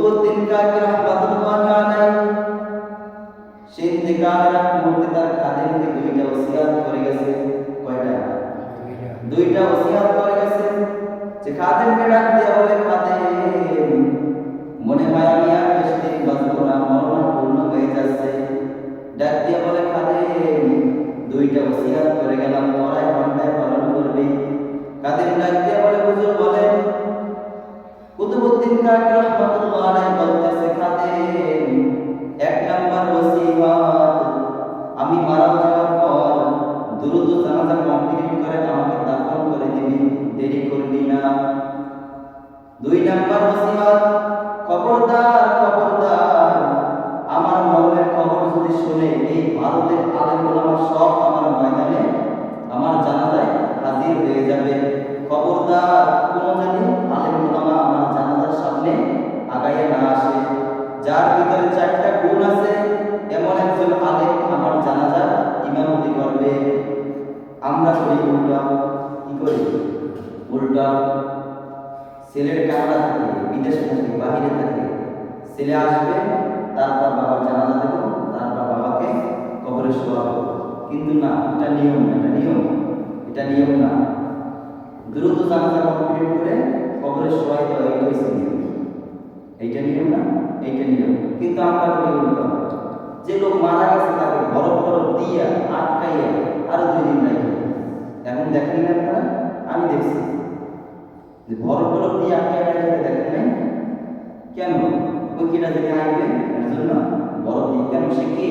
কুতুবউদ্দিন কাকি রাহমাতুল্লাহি দুইটা ওসিয়াত করে গেছে কয়টা দুইটা ওসিয়াত করে গেছে যে খাদেমকে ডাক দিয়ে বলে ছেলের কানাডা থাকে বিদেশে থাকে বাহিরে থাকে। ছেলে আসবে, তারপর বাবার জানাজা দেব, তারপর বাবাকে কবরে শোয়াবো। কিন্তু না, এটা নিয়ম না, এটা নিয়ম এটা নিয়ম না। দ্রুত জানাজা কমপ্লিট করে কবরে শোয়াই দেওয়া এইটা নিয়ম এইটা নিয়ম না, এইটা নিয়ম। কিন্তু আমরা করি উল্টো যে লোক মারা গেছে তাকে বরফ বরফ দিয়া আটকাইয়া আরও দুই দিন রাখি এখন দেখেন আপনারা, আমি দেখছি। যে বরফ দিয়ে রাখতে দেখেন নাই? কেন? কিটা এর জন্য দিয়ে কেন? সে কে?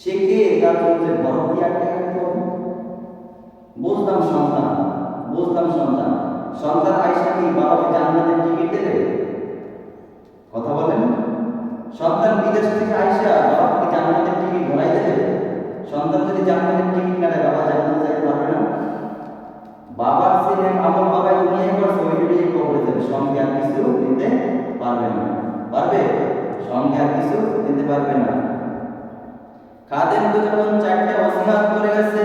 সে কে? তার জন্য দিয়ে বুঝতাম সন্তান বুঝতাম সন্তান। সন্তান আইসা কি বাবাকে জান্নাতের টিকিট দেবে? কথা বলেন। সন্তান বিদেশ থেকে আইসা বাবাকে জান্নাতের টিকিট দেবে। সন্তান যদি জান্নাতের টিকিট দেয় বাবা জান্নাতে যেতে পারবে না। বাবার দেবে সঙ্গে আর কিছু দিতে পারবে না। পারবে? সঙ্গে কিছু দিতে পারবে না। খাদেম তো যখন চারটা ওসিয়াত করে গেছে,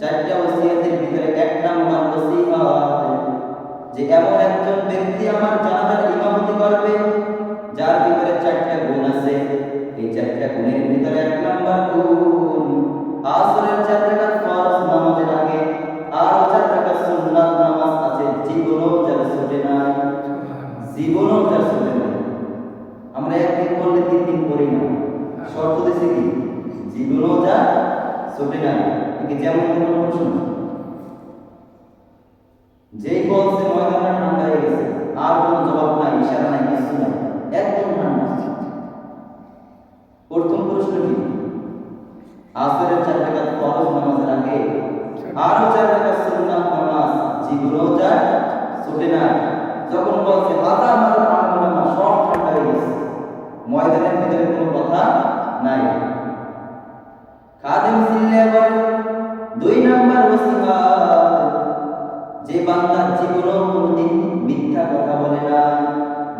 চারটা ওসিয়াতের ভিতরে এক নাম্বার ওসিয়াত যে এমন একজন ব্যক্তি আমার জানাজার ইমামতি করবে, যার ভিতরে চারটা গুণ আছে। এই চারটা গুণের ভিতরে এক নাম্বার গুণ, আসরের চার ফরজ ছুটে নাই কি যেমন তেমন প্রশ্ন? যেই বলছে ময়দানটা ঠান্ডা হয়ে গেছে, আর কোনো জবাব নাই, ইশারা নাই, কিছু নাই, একদম ঠান্ডা প্রথম প্রশ্ন কি? আসরের চার টাকা ফরজ নামাজের আগে আরও চার টাকা সুন্নাত নামাজ, যেগুলো যায়, ছুটে না, যখন বলছে হাজার আলম সব ঠান্ডা হয়ে গেছে। ময়দানের ভিতরে কোনো কথা নাই। দুই নাম্বার ওসিফাত যে বান্দা জীবনও কোনোদিন মিথ্যা কথা বলে না,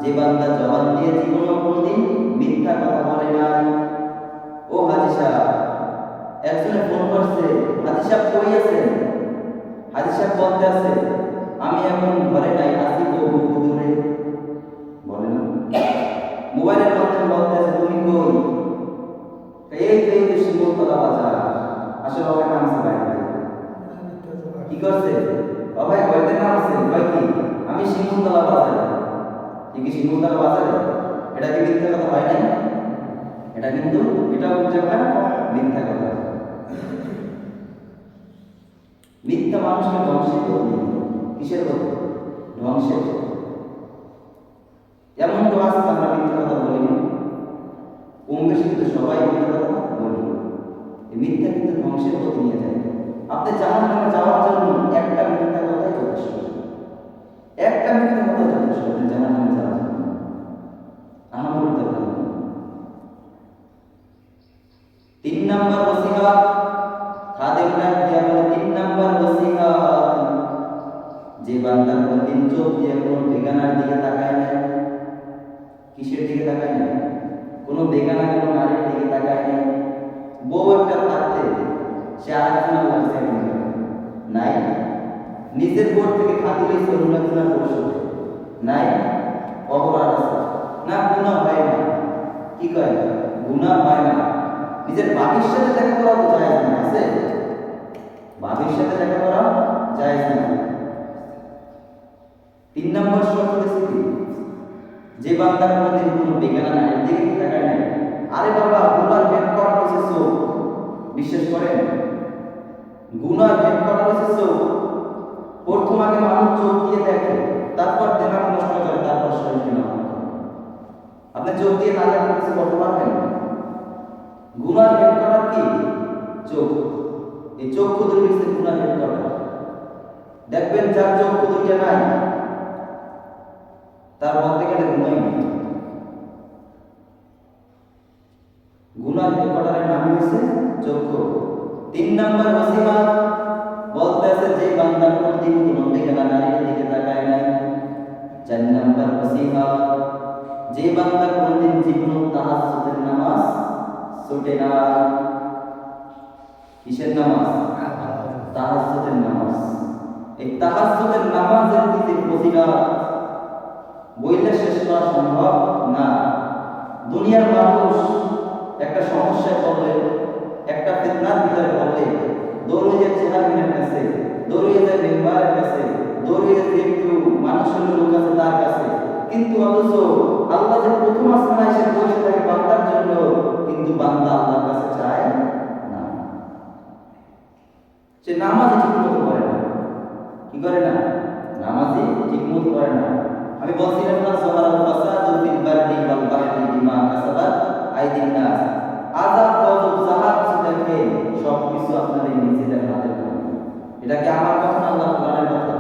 যে বান্দা জবান দিয়ে জীবনও কোনোদিন মিথ্যা কথা বলে না। ও হাজি সাহেব, একজনে ফোন করছে, হাজি সাহেব কই বলতে আছে, আমি এখন ঘরে নাই আসি বহু মোবাইলের মাধ্যমে বলতে আছে, তুমি কই? কি বাজারে, এটা কি মিথ্যা কথা হয় নাই? এটা কিন্তু, এটা হচ্ছে একটা মিথ্যা কথা। মিথ্যা মানুষকে ধ্বংসের কিসের ধ্বংসের। এমন তো আছে আমরা মিথ্যা কথা বলি না? কম বেশি কিন্তু সবাই মিথ্যা কথা বলি। মিথ্যা কিন্তু ধ্বংসের পথ নিয়ে যায়। আপনি জাহান যাওয়ার জন্য একটা মিথ্যা কথাই যথেষ্ট। একটা মিথ্যা কথা যথেষ্ট আপনি জাহান নামে যে বান্দা কোনদিন চোখ দিয়ে কোনো বেগানার দিকে তাকায় না কিসের দিকে তাকায় না কোনো বেগানা, কোনো নারীর দিকে তাকায় না বউ একটা থাকতে সে আরেকজনের লাগছে নাই। নিজের বোর থেকে খাতি লইছে বোর সাথে। নাই। অপরাধ হয় গুনাহ হয় না। নিজের বাবির সাথে দেখা করা তো যায় না আছে? বাবির সাথে দেখা করা যায় না। তিন নম্বর শর্ত হচ্ছে যে বান্দা কোনোদিন কোনো বেগানা নারীর দিকে তাকায় নাই। আরে বাবা গুনার হেডকোয়ার্টার হচ্ছে চোখ বিশ্বাস করেন গুনার হেডকোয়ার্টার হচ্ছে চোখ প্রথম আগে মানুষ চোখ দিয়ে দেখে, তারপর দেমাগ নষ্ট করে, তারপর শরীর দিয়ে নামাজ পড়ে। আপনি চোখ দিয়ে না দেখে কিছু করতে পারবেন? গুনার হেডকোয়ার্টার কি? চোখ। এই চক্ষু দুটি হচ্ছে গুনার হেডকোয়ার্টার দেখবেন যার চক্ষু দুইটা নাই, তার বলতে গেলে গুণাই নেই। গুনার হেডকোয়ার্টারের নাম হচ্ছে চক্ষু তিন নম্বর ওসিমা বলতে আছে যে বান্দা কোনদিন কোন বেগানা নারীর দিকে তাকায় নাই। চার নম্বর ওসিমা যে বান্দা কোনদিন জীবন তাহাজ্জুদের নামাজ ছুটে না কিসের নামাজ, তাহাজ্জুদের নামাজ। এই তাহাজ্জুদের নামাজের দিকে ফজিলত বইলে শেষ করা সম্ভব? না। দুনিয়ার মানুষ একটা সমস্যায় পড়লে, একটা ফিতনার ভিতরে পড়লে দৌড়ে চেহারিনের কাছে, দৌড়িয়ে যায় মেম্বারের কাছে, দৌড়িয়ে যায় একটু মানুষের লোক আছে তার কাছে, কিন্তু অথচ আল্লাহ যে প্রথম আসমানে এসে বসে থাকে বান্দার জন্য, কিন্তু বান্দা আল্লাহর কাছে চায় না সে নামাজে ঠিক মতো করে না। কি করে না? নামাজে ঠিক মতো করে না। আমি বলছিলাম না সোহারাল ফাসাদু ফিল বাররি ওয়াল বাহরি বিমা কাসাবাত আইদিন নাস। আযাব গজব আপনাদের নিজেদের হাতে কামে এটা কি আমার কথা না আল্লাহ কোরআনের কথা?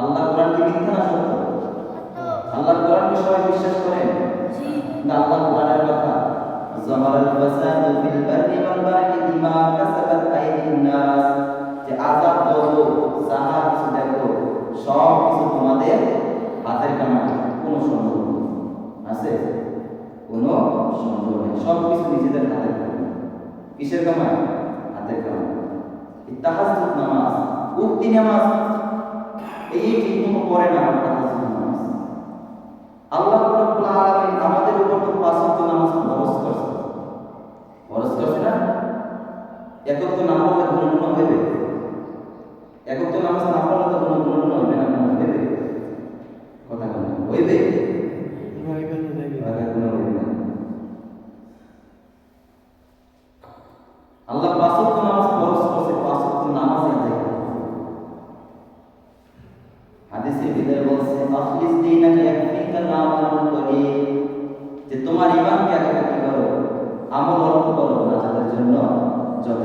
আল্লাহ কোরআন কি মিথ্যা না সত্য? আল্লাহ কোরআনকে সবাই বিশ্বাস করেন? না আল্লাহ কোরআনের ফিল বাররি ওয়াল বাহরি বিমা কাসাবাত আইদিন নাস যে কিছু দেখো, সব কিছু তোমাদের হাতের কামাই কোনো সন্দেহ আছে? কোনো সন্দেহ নেই। সব কিছু নিজেদের হাতের কামাই কিসের হাতের কামাই এই তাহাজ্জুদ নামাজ। উক্তি নামাজ। এই ঠিক মতো পড়ে না নামাজ। আল্লাহ রাব্বুল আলামিন আমাদের উপর তো পাঁচ নামাজ ফরজ করছে করছে না? একক তো না পড়লে গুণগুণ গুণ হবে? একক তো নামাজ না পড়লে তো গুণ গুণ হবে না মনে হবে?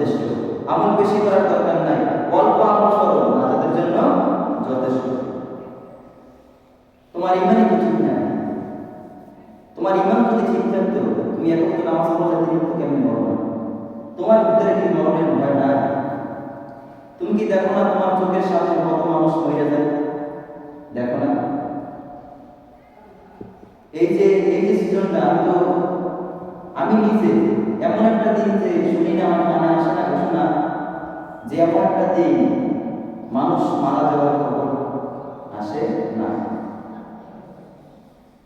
যথেষ্ট। আমল বেশি করার দরকার নাই, অল্প আমল না যাদের জন্য যথেষ্ট। তোমার ইমানই তো ঠিক নাই তোমার ইমান যদি ঠিক থাকতো, তুমি এখন তো নামাজ পড়লে দিন কেমন মরো তোমার ভিতরে কি মরণের ভয় নাই? তুমি কি দেখো না তোমার চোখের সামনে কত মানুষ মরে যায়? দেখো না। এই যে এই যে সিজনটা, আমি তো, আমি নিজে এমন একটা দিন যে শুনি না আমার কানে আসে না ঘোষণা যে এমন একটা দিন মানুষ মারা যাওয়ার খবর আসে না।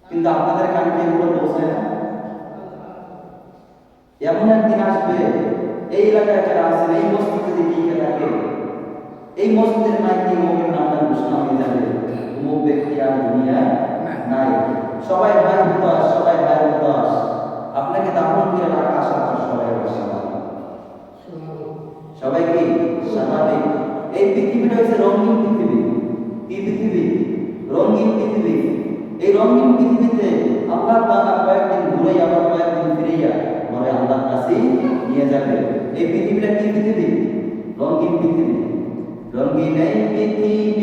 কিন্তু আপনাদের কানে কি এগুলো পৌঁছায় না? এমন একদিন আসবে এই এলাকায় যারা আছেন এই মসজিদে যদি টিকে থাকে এই মসজিদের নাকি অমুকের নামটা ঘোষণা হয়ে যাবে। অমুক ব্যক্তি আর দুনিয়ায় নাই। সবাই ভাই হতাশ সবাই ভাই হতাশ। আপনাকে দাফন করে রাখা আশা সবাই সবাই কি? স্বাভাবিক। এই পৃথিবীটা হচ্ছে রঙিন পৃথিবী। কি পৃথিবী? রঙিন পৃথিবী। এই রঙিন পৃথিবীতে আল্লাহ তাআলা কয়েকদিন ঘুরে আবার কয়েকদিন ফিরিয়া পরে আল্লাহর কাছে নিয়ে যাবে। এই পৃথিবীটা কি পৃথিবী? রঙিন পৃথিবী। রঙিন এই পৃথিবী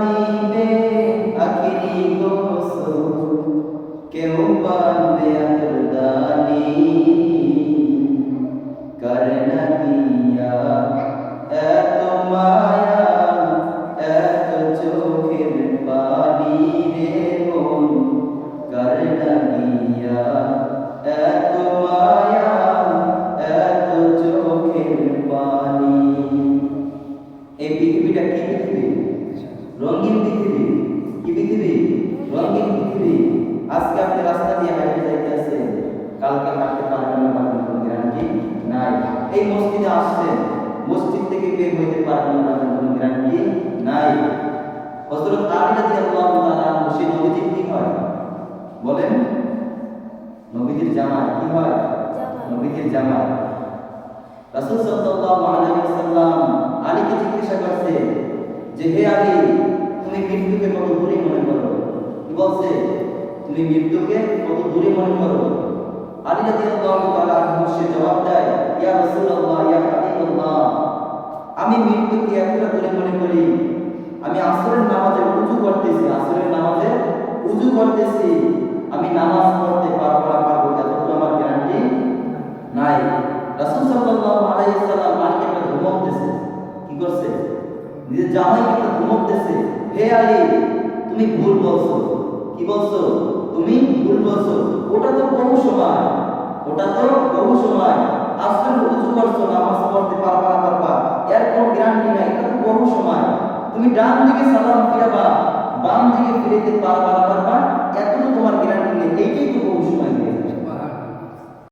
দিবে আখিরি গোসল কেউ বাঁধবে আতরদানি কারণ দিয়া এত মায়া, এত চোখের পানি রে মন। কারণ দিয়া এত গ্যারান্টি নাই। এই মসজিদে আসছেন মসজিদ থেকে বের হইতে পারবেন না কোনো গ্যারান্টি নাই। হযরত আলী রাদিয়াল্লাহু তাআলা নবীজির কি হয়? বলেন নবীজির জামাই কি হয়? নবীজির জামাই। রাসূল সাল্লাল্লাহু আলাইহি ওয়াসাল্লাম আলীকে জিজ্ঞাসা করছে যে হে আলী তুমি মৃত্যুকে কত দূরে মনে করো? কি বলছে? তুমি মৃত্যুকে কত দূরে মনে করো? আলী রাদিয়াল্লাহু তাআলা সে জবাব দেয়, ইয়া রাসূলুল্লাহ, ইয়া হাবিবাল্লাহ। আমি মৃত্যুকে এতটা দূরে মনে করি? আমি আসরের নামাজে উজু করতেছি, আসরের নামাজে উজু করতেছি। আমি নামাজ পড়তে পারব না পারব, এতটুকু আমার গ্যারান্টি নাই। রাসূল সাল্লাল্লাহু আলাইহি সাল্লাম মালিক একটা ধমক দিয়েছে কি করছে? নিজের জামাইকে দিয়েছে হে আলী, তুমি ভুল বলছো। কি বলছো? তুমি ভুল বলছো। ওটা তো বহু সময়। ওটা তো বহু সময়। আসলে উঁচু করছ, নামাজ পড়তে পারবা না পারবা। এর কোনো গ্যারান্টি নাই, এটা তো বহু সময়। তুমি ডান দিকে সালাম ফিরাবা, বাম দিকে ফিরে পারবা না পারবা এত তোমার গ্যারান্টি নেই। এইটাই তো